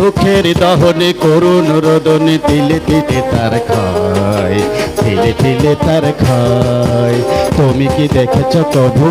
দুঃখের দহনে করুণ রোদনে, তিলে তিলে তার খায় তিলে তিলে তার খায় তুমি কি দেখেছ কবু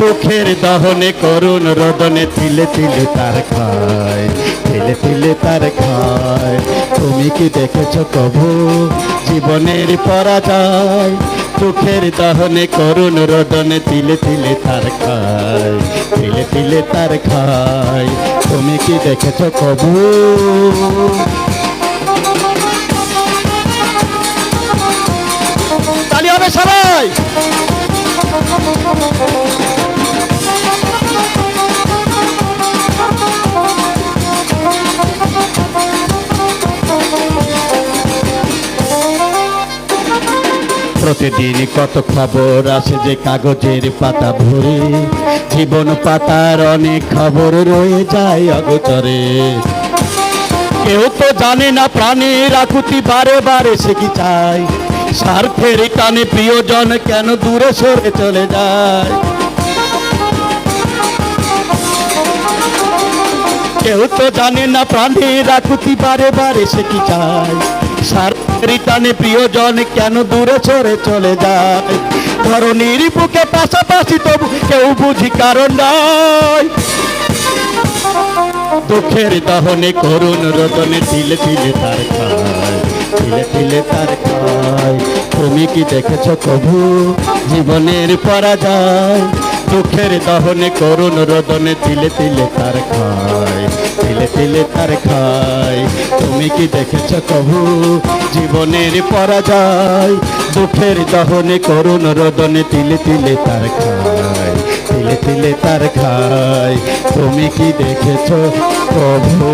দুঃখের দহনে করুণ রদনে তিলে তিলে তার খায়, তিলে তিলে তার খায়। তুমি কি দেখেছ কবু জীবনের পরাজয়? দুঃখের দহনে করুণ রদনে তিলে তিলে তার খায়, তিলে তিলে তার খায়। তুমি কি দেখেছ কবু তালি হবে সবাই! প্রতিদিন কত খবর আসে যে কাগজের পাতা ভরে? জীবন পাতার অনেক খবর রয়ে যায় অগোচরে। কেউ তো জানে না প্রাণীর আকুতি বারে বারে সে কি চায়? স্বার্থের টানে প্রিয়জন কেন দূরে সরে চলে যায়? কেউ তো জানে না প্রাণীর আকুতি বারে বারে সে কি চায়? স্বার্থের টানে প্রিয়জন কেন দূরে সরে চলে যায়? ধরনীর বুকে পাশাপাশি তবু কেউ বুঝি কারণ নয় দুঃখের দহনে করুণ রদনে তিলে তিলে তার খায়, তিলে তার খায়। তুমি কি দেখেছ কবু জীবনের পরাজয়? দুঃখের দহনে করুণ রদনে তিলে তিলে তার খায় তিলে তিলে তার খায় তুমি কি দেখেছ কবু জীবনের পরাজয়। দুঃখের দহনে করুণ রদনে তিলে তিলে তার খায় তিলে তিলে তার খায় তুমি কি দেখেছ কবু